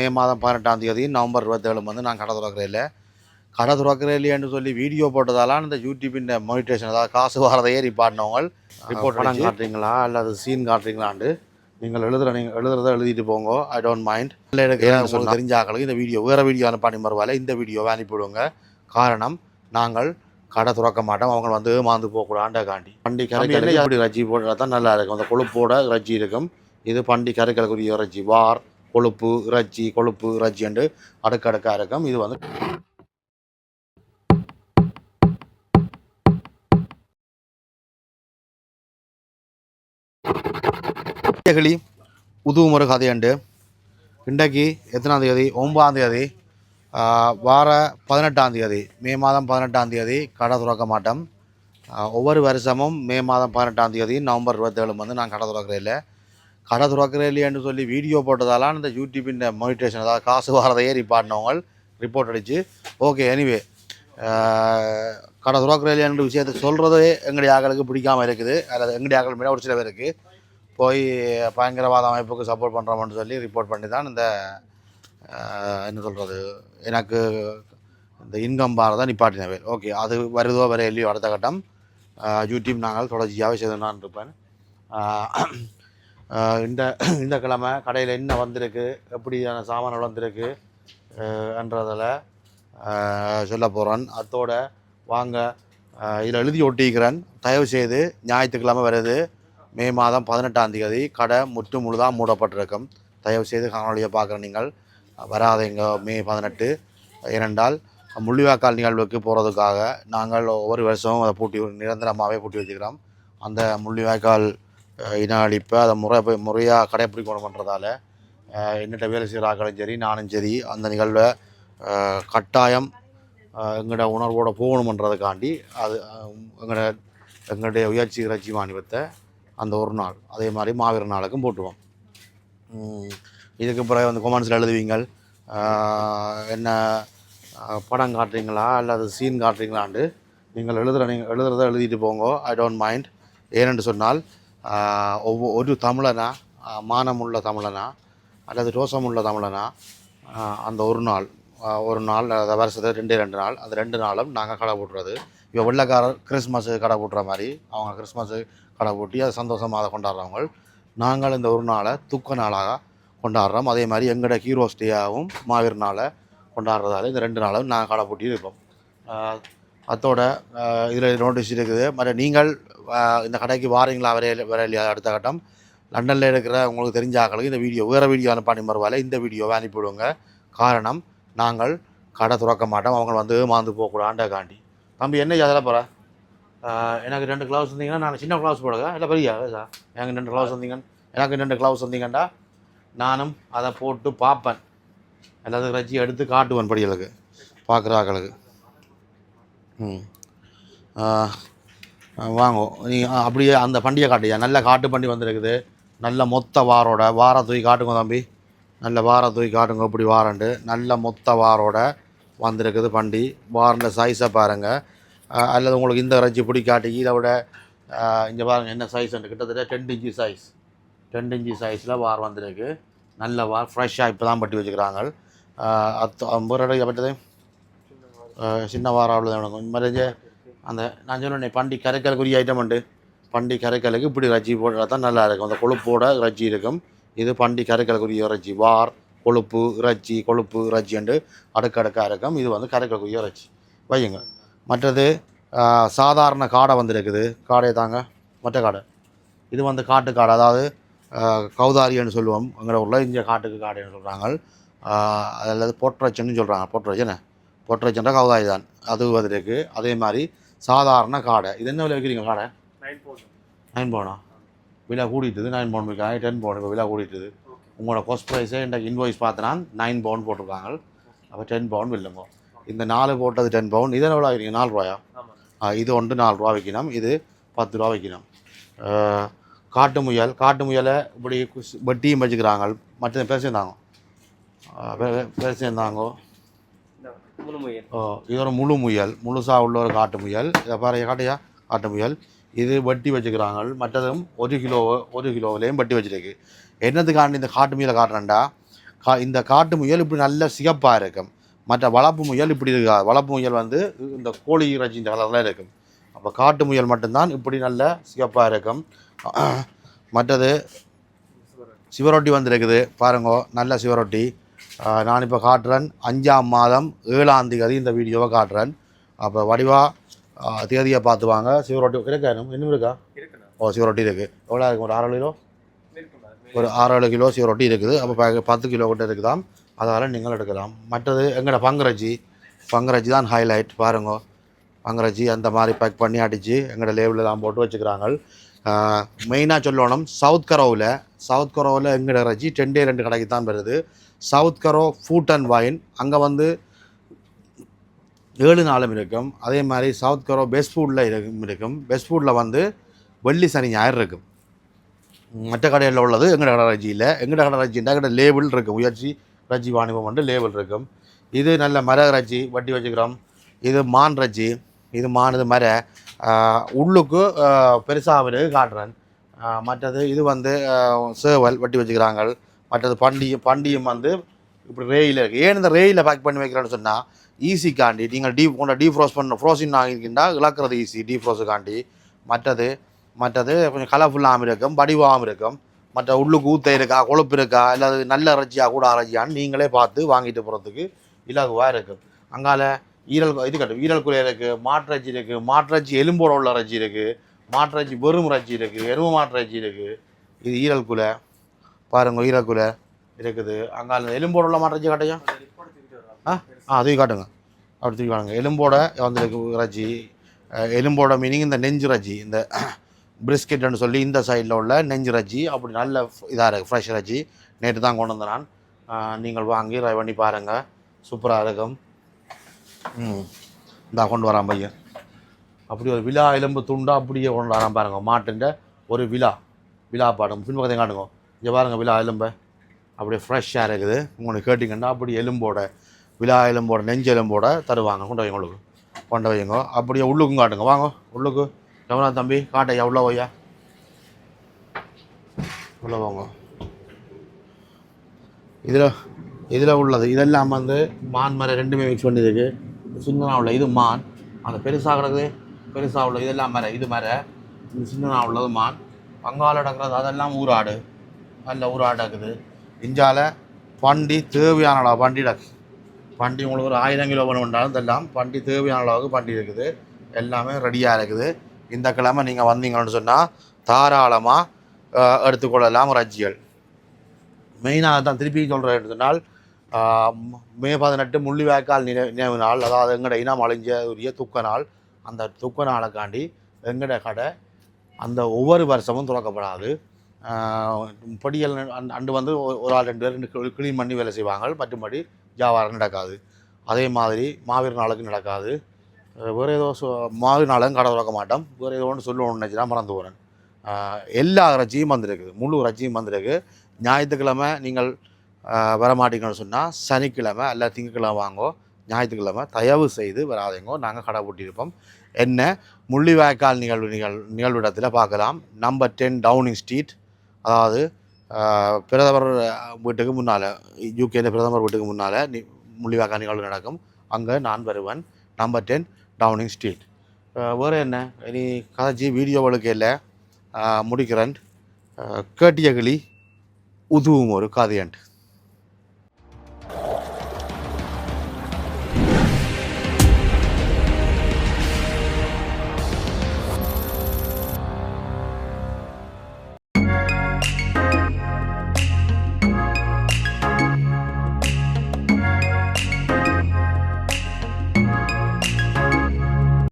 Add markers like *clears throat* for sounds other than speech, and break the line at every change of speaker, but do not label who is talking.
மே மாதம் பதினெட்டாம் தேதி நவம்பர் இருபத்தேழு வந்து நான் கடை திறக்கிறேன் கடை திறக்கிறேன்னு சொல்லி வீடியோ போட்டதாலாம் இந்த யூடியூப்பின் மோனிட்டேஷன் அதாவது காசு வரதையே ரிப்பாடினவங்க ரிப்போர்ட் படம் காட்டுறீங்களா? அல்லது சீன் காட்டுறீங்களாண்டு? நீங்கள் எழுதுற நீங்கள் எழுதுறத எழுதிட்டு போங்க ஐ டோன்ட் மைண்ட் இல்லை எனக்கு உங்களுக்கு தெரிஞ்ச ஆக்களுக்கு இந்த வீடியோ வேறு வீடியோ அனுப்பாணி மறுவால இந்த வீடியோவை அனுப்பிவிடுங்க. காரணம் நாங்கள் கடை திறக்க மாட்டோம் அவங்க வந்து மாந்து போகக்கூடாண்ட காண்டி. பண்டி கரைக்கல் இப்படி ரஜ்ஜி போட்டால் தான் நல்லா இருக்கும். அந்த கொழுப்போட ரஜ்ஜி இருக்கும். இது பண்டி கரைக்கலுக்குரிய இறைச்சி வார். கொழுப்பு இறைச்சி கொழுப்பு இறைச்சி என்று அடுக்கடுக்காக இருக்கும் இது வந்து கிளி உதுவுமுறை கதையண்டு இன்றைக்கு எத்தனாம் தேதி? ஒன்பதாம் தேதி வார பதினெட்டாம் தேதி மே மாதம் பதினெட்டாம் தேதி கடை திறக்க மாட்டோம். ஒவ்வொரு வருஷமும் மே மாதம் பதினெட்டாம் தேதி நவம்பர் இருபத்தேழு வந்து நான் கடை திறக்கிறேன் இல்லை கடை துறக்கிற இல்லையான்னு சொல்லி வீடியோ போட்டதாலாம் இந்த யூடியூப்பின் மோனிட்டேஷன் அதாவது காசு வாரதை ஏறி பாடினவங்க ரிப்போர்ட் அடித்து ஓகே எனிவே கடை துறக்கிற இல்லையான்ற விஷயத்தை சொல்கிறதே எங்களுடைய ஆக்களுக்கு பிடிக்காம இருக்குது. அல்லது எங்களுடைய ஆக்கள் மேலே ஒரு சில பேருக்கு போய் பயங்கரவாத அமைப்புக்கு சப்போர்ட் பண்ணுறோம்னு சொல்லி ரிப்போர்ட் பண்ணி தான் இந்த என்ன சொல்கிறது எனக்கு இந்த இன்கம் பார் தான் நிப்பாட்டினவே ஓகே அது வருதோ வர இல்லையோ அடுத்த கட்டம் யூடியூப் நாங்கள் தொடர்ச்சியாகவே செய்து நான் இருப்பேன். இந்த *clears throat* இந்த கிழமை கடையில் என்ன வந்திருக்கு எப்படியான சாமான் வந்திருக்கு என்றதில் சொல்ல போகிறேன் அத்தோட வாங்க இதில் எழுதி ஒட்டிக்கிறேன். தயவு செய்து ஞாயிற்றுக்கிழமை வருது. மே மாதம் பதினெட்டாம் தேதி கடை முற்று முழுதாக மூடப்பட்டிருக்கும். தயவு செய்து காணொலியை பார்க்குற நீங்கள் வராதீங்க மே பதினெட்டு. ஏனென்றால் முள்ளிவாய்க்கால் நிகழ்வுக்கு போகிறதுக்காக நாங்கள் ஒவ்வொரு வருஷமும் அதை பூட்டி நிரந்தரமாகவே பூட்டி வச்சுக்கிறோம் அந்த முள்ளிவாய்க்கால் அஹ், அதை முறை முறையாக கடைப்பிடிக்கணும் பண்ணுறதால என்னட்ட வேலை செய்கிறாக்களும் சரி நானும் சரி அந்த நிகழ்வை கட்டாயம் எங்களோட உணர்வோடு போகணுமன்றதுக்காண்டி அது எங்களோட எங்களுடைய உயர்ச்சி இறைச்சி மாநிலத்தை அந்த ஒரு நாள் அதே மாதிரி மாவீர நாளுக்கும் போட்டுருவோம். இதுக்கு பிறகு வந்து கொமெண்ட்ஸில் எழுதுவீங்கள் என்ன படம் காட்டுறீங்களா அல்லது சீன் காட்டுறீங்களாண்டு நீங்கள் எழுதுகிற நீங்கள் எழுதுறத எழுதிட்டு போங்க ஐ டோன்ட் மைண்ட் ஏனென்று சொன்னால் ஒவ்வொ ஒரு தமிழனா மானமுள்ள தமிழனா அல்லது ரோசமுள்ள தமிழனா அந்த ஒரு நாள் ஒரு நாள் அந்த வருஷத்தை ரெண்டே ரெண்டு நாள் அந்த ரெண்டு நாளும் நாங்கள் கடை போட்டுறது இப்போ வெள்ளக்காரர் கிறிஸ்மஸு கடை போட்டுற மாதிரி அவங்க கிறிஸ்மஸு கடை போட்டி அதை சந்தோஷமாக அதை கொண்டாடுறவங்க. நாங்கள் இந்த ஒரு நாளை துக்க நாளாக கொண்டாடுறோம். அதே மாதிரி எங்களோட ஹீரோஸ் டேயாகவும் மாவீர் நாளை கொண்டாடுறதால இந்த ரெண்டு நாளும் நாங்கள் கடை போட்டி இருப்போம். அத்தோட இதில் நோட்டீஸ் இருக்குது. மற்ற நீங்கள் இந்த கடைக்கு வாரீங்களா? வரைய வர இல்லையா அடுத்த கட்டம். லண்டனில் இருக்கிற உங்களுக்கு தெரிஞ்ச ஆக்களுக்கு இந்த வீடியோ வேறு வீடியோ அனுப்பாணி மறுவாயில் இந்த வீடியோவை அனுப்பிவிடுவோங்க காரணம் நாங்கள் கடை திறக்க மாட்டோம். அவங்க வந்து மாந்து போகக்கூடாண்ட காண்டி. தம்பி என்ன அதில் போகிற எனக்கு ரெண்டு க்ளவுஸ் வந்தீங்கன்னா நான் சின்ன க்ளவுஸ் போடுங்க இல்லை பெரிய சார் எனக்கு ரெண்டு க்ளவுஸ் வந்தீங்கன்னா எனக்கு ரெண்டு கிளவுஸ் வந்தீங்கண்டா நானும் அதை போட்டு பார்ப்பேன். எல்லாத்துக்கும் ரச்சி எடுத்து காட்டுவேன் படிகளுக்கு பார்க்குற ஆக்களுக்கு. ம். ஆ, வாங்கோ. நீ அப்படியே அந்த பண்டிகை காட்டியா நல்ல காட்டு பண்டி வந்திருக்குது. நல்ல மொத்த வாரோட. வார தூக்கி காட்டுங்க தம்பி. நல்ல வார தூக்கி காட்டுங்க இப்படி வாரண்டு. நல்ல மொத்த வாரோட வந்திருக்குது பண்டி. வாரண்ட சைஸை பாருங்கள் அல்லது உங்களுக்கு இந்த இறைச்சி பிடிக்காட்டி இதை விட இங்கே பாருங்கள் என்ன சைஸ்ன்னு கிட்டத்தட்ட ten inch size ten inch சைஸில் வார் வந்திருக்கு. நல்ல வார் ஃப்ரெஷ்ஷாக இப்போ தான் பட்டி வச்சுக்கிறாங்க. அத்து ஐம்பது ரூபாய் பட்டது சின்ன வாராவில் இந்த மாதிரி அந்த நான் சொன்னேன் பண்டி கரைக்கலுக்குரிய ஐட்டம் உண்டு. பண்டி கரைக்கலுக்கு இப்படி ரஜ்ஜி போட்டால் தான் நல்லா இருக்கும். அந்த கொழுப்போட ரஜ்ஜி இருக்கும். இது பண்டி கரைக்கலுக்குரிய இறைச்சி வார் கொழுப்பு இறைச்சி கொழுப்பு இறைச்சி என்று அடுக்கடுக்காக இருக்கும். இது வந்து கரைக்கலுக்குரிய இறைச்சி வையுங்க. மற்றது சாதாரண காடை வந்திருக்குது. காடை தாங்க மற்ற காடை. இது வந்து காட்டு காடை. அதாவது கௌதாரின்னு சொல்லுவோம். எங்களோட ஊரில் இங்கே காட்டுக்கு காடைன்னு சொல்கிறாங்க அல்லது பொற்றச்சன்னு சொல்கிறாங்க பொற்றச்சனை பொற்றச்சன்ற கௌதாரி தான் அது வந்திருக்கு அதே மாதிரி சாதாரண காடை. இது என்ன விலை வைக்கிறீங்க காடை? நைன் பவுனா விலை கூடிட்டுது நைன் பவுன் விற்கிறாங்க டென் பவுன் இப்போ விலை கூடிட்டுது. உங்களோட கோஸ்ட் ப்ரைஸே இந்த இன்வாய்ஸ் பார்த்தனா நைன் பவுன் போட்டிருக்காங்க. அப்போ டென் பவுன் வில்லுங்க. இந்த நாலு போட்டது டென் பவுன் இதை எவ்வளோ வைக்கிறீங்க நாலு ரூபாயா? இது ஒன்று நாலு ரூபா வைக்கணும் இது பத்து ரூபா வைக்கணும் காட்டு முயல். காட்டு முயலை இப்படி வெட்டியும் வச்சுக்கிறாங்க. மற்ற பேர் சேர்ந்தாங்கோ ஓ இது ஒரு முழு முயல். முழுசாக உள்ள ஒரு காட்டு முயல். இதை பாரு காட்டையா காட்டு முயல். இது வட்டி வச்சுக்கிறாங்க. மற்றதும் ஒரு கிலோ ஒரு கிலோவிலையும் வட்டி வச்சுருக்கு. என்னத்துக்காண்டி இந்த காட்டு முயலை காட்டுறேன்டா? கா இந்த காட்டு முயல் இப்படி நல்ல சிகப்பாக இருக்கும். மற்ற வளர்ப்பு முயல் இப்படி இருக்காது வளர்ப்பு முயல் வந்து இந்த கோழி இறைச்சி இந்த கலரில் இருக்கும். அப்போ காட்டு முயல் மட்டும்தான் இப்படி நல்ல சிகப்பாக இருக்கும். மற்றது சிவரொட்டி வந்திருக்குது. பாருங்க நல்ல சிவரொட்டி. நான் இப்போ காட்டுறேன். அஞ்சாம் மாதம் ஏழாம் தேதி இந்த வீடியோவை காட்டுறேன். அப்போ வடிவா தேதியை பார்த்து வாங்க. சிவரொட்டி இருக்கா இன்னும் இன்னும் இருக்கா? ஓ சிவரொட்டி இருக்குது எவ்வளோ இருக்கும் ஒரு ஆறு கிலோ? ஒரு ஆறு ஏழு கிலோ சிவரொட்டி இருக்குது. அப்போ பத்து கிலோ கிட்ட இருக்குதாம். அதனால் நீங்கள் எடுக்கலாம். மற்றது எங்களோட பங்குரஜி? பங்குரஜி தான் ஹைலைட் பாருங்க. பங்குரஜி அந்த மாதிரி பேக் பண்ணி அடித்து எங்களோட லேபிளெலாம் போட்டு வச்சுக்கிறாங்க மெயினாக சொல்லணும் சவுத் கரோவில் சவுத் கரோவில் எங்களோட ரஜி ரெண்டே ரெண்டு கடைக்கு தான் வருது. சவுத் கரோ ஃபுட் அண்ட் வைன் அங்கே வந்து ஏழு நாளும் இருக்கும். அதே மாதிரி சவுத் கரோ பெஸ்ட் ஃபுட்டில் இருக்கும் இருக்கும். பெஸ்ட் ஃபுட்டில் வந்து வெள்ளி சனி ஞாயிறு இருக்கும். மற்ற கடையில் உள்ளது எங்கட கடை ரஜியில் எங்கட கடை ரஜின்னா எங்கட லேபிள் இருக்கும். உயர்ச்சி ரஜி வாணிபம் வந்து லேபிள் இருக்கும். இது நல்ல மர ரஜி வட்டி வச்சுக்கிறோம். இது மான் ரஜி இது மான் இது மர. உள்ளுக்கு பெருசாக காட்டுறேன். மற்றது இது வந்து சேவல் வட்டி வச்சுக்கிறாங்க. மற்றது பண்டியும் பண்டியும் வந்து இப்படி ரேயில் இருக்குது ஏன் இந்த ரேயில் பேக் பண்ணி வைக்கிறேன்னு சொன்னால் ஈஸிக்காண்டி நீங்கள் டீப் கொண்ட டீப் ஃப்ரோஸ் பண்ண ஃப்ரோசின் ஆகிருக்கின்றா இழக்கிறது ஈஸி டீப் மற்றது மற்றது கொஞ்சம் கலர்ஃபுல்லாகவும் இருக்கும் வடிவாகவும் இருக்கும். மற்ற உள்ளுக்கு ஊத்த இருக்கா கொழுப்பு இருக்கா இல்லை அது நல்ல இறைச்சியா கூட இறைச்சியான்னு நீங்களே பார்த்து வாங்கிட்டு போகிறதுக்கு இலகுவாக இருக்கும். அங்கால ஈரல் இது கட்டும் ஈரல் குலை இருக்குது மாட்டிறைச்சி இருக்குது மாட்டிறைச்சி எலும்போட உள்ள இறைச்சி இருக்குது மாட்டிறைச்சி வெறும் இறைச்சி இருக்குது எருமை மாட்டிறைச்சி இருக்குது இது ஈரல் குலை. பாருங்க ஈரல் இருக்குது. இருக்குது அங்கால எலும்போட உள்ள மாட்டிறைச்சி கட்டையா ஆ? ஆ தூக்கி காட்டுங்க. அப்படி தூக்கி காட்டுங்க எலும்போட வந்திருக்கு இறைச்சி. எலும்போட மீனிங் இந்த நெஞ்சு இறைச்சி. இந்த பிரிஸ்கெட்னு சொல்லி இந்த சைடில் உள்ள நெஞ்சு இறைச்சி. அப்படி நல்ல இதாக இருக்குது ஃப்ரெஷ் இறைச்சி. நேற்று தான் கொண்டு வந்தேன் நான். நீங்கள் வாங்கி ட்ரை பண்ணி பாருங்கள் சூப்பராக இருக்கும். ம். இந்தா கொண்டு வரான் பையன். அப்படி ஒரு விழா எலும்பு துண்டா அப்படியே கொண்டு வரான் பாருங்க. மாட்டுன்ற ஒரு விழா விழா பாடம் பின்பக்கத்தையும் காட்டுங்க. இங்கே பாருங்க விழா எலும்பை. அப்படியே ஃப்ரெஷ்ஷாக இருக்குது. உங்களுக்கு கேட்டிங்கன்னா அப்படி எலும்போட விழா எலும்போட நெஞ்சு எலும்போட தருவாங்க. கொண்டு வைங்க உங்களுக்கு. கொண்டு வைங்க அப்படியே உள்ளுக்கும் காட்டுங்க. வாங்க உள்ளுக்கு. எவ்வளோ தம்பி? காட்ட எவ்வளோ வையா உள்ளே வாங்க இதில் இதில் உள்ளது. இதெல்லாம் வந்து மான் மரம் ரெண்டுமே மிக்ஸ் பண்ணியிருக்கு. சின்னனா உள்ள இது மான். அந்த பெருசாக கிடக்குது. பெருசாக உள்ள இதெல்லாம் மர இது மர சின்னனா உள்ளது மான். பங்கால கிடக்கிறது அதெல்லாம் ஊராடு. நல்ல ஊராடு இருக்குது இஞ்சால பண்டி தேவையான அளவு பண்டி பண்டி உங்களுக்கு ஒரு ஆயிரம் கிலோ பண்ண வேண்டாலும் இதெல்லாம் பண்டி தேவையான அளவுக்கு பண்டி இருக்குது. எல்லாமே ரெடியாக இருக்குது. இந்த கிழமை நீங்கள் வந்தீங்கன்னு சொன்னால் தாராளமாக எடுத்துக்கொள்ளலாம் ரஜ்ஜிகள் மெயினாக தான் திருப்பி சொல்கிறேன் சொன்னால் மே பதினெட்டு முள்ளிவாய்க்கால் நினை நினைவு நாள். அதாவது எங்கட இனம் அழிஞ்ச உரிய துக்க நாள். அந்த துக்க நாளைக்காண்டி எங்கட கடை அந்த ஒவ்வொரு வருஷமும் துறக்கப்படாது. பொடியல் அண்டு- அண்டு வந்து ஒரு ஆள் ரெண்டு பேர் ரெண்டு கிளீன் பண்ணி வேலை செய்வாங்க. மற்றும்படி வியாபாரம் நடக்காது. அதே மாதிரி மாவீர் நாளுக்கு நடக்காது. வேறு ஏதோ மாவீர் நாளும் கடை திறக்க மாட்டோம். வேறு ஏதோ ஒன்று சொல்லணும்னு நினச்சினா மறந்து போகிறேன் எல்லா இறைச்சியும் வந்திருக்குது முழு இறைச்சியும் வந்திருக்கு. ஞாயிற்றுக்கிழமை நீங்கள் வரமாட்டீங்கன்னு வர மாட்டீங்கன்னு சொன்னால் சனிக்கிழமை அல்ல திங்கக்கிழமை வாங்கோ ஞாயிற்றுக்கிழமை தயவு செய்து வராதீங்கோ. நாங்கள் கடை பூட்டியிருப்போம். என்ன முள்ளிவாய்க்கால் நிகழ்வு நிகழ் நிகழ்விடத்தில் பார்க்கலாம். நம்பர் டென் டவுனிங் ஸ்ட்ரீட் அதாவது பிரதமர் வீட்டுக்கு முன்னால் யூகேல பிரதமர் வீட்டுக்கு முன்னால் நி முள்ளிவாய்க்கால் நிகழ்வு நடக்கும். அங்கே நான் வருவேன். நம்பர் டென் டவுனிங் ஸ்ட்ரீட் வேறு என்ன? இனி கதைச்சி வீடியோவுக்கு இல்லை முடிக்கிறேன். கேட்டிய கிளி உதுவும் ஒரு கதையன்ட்டு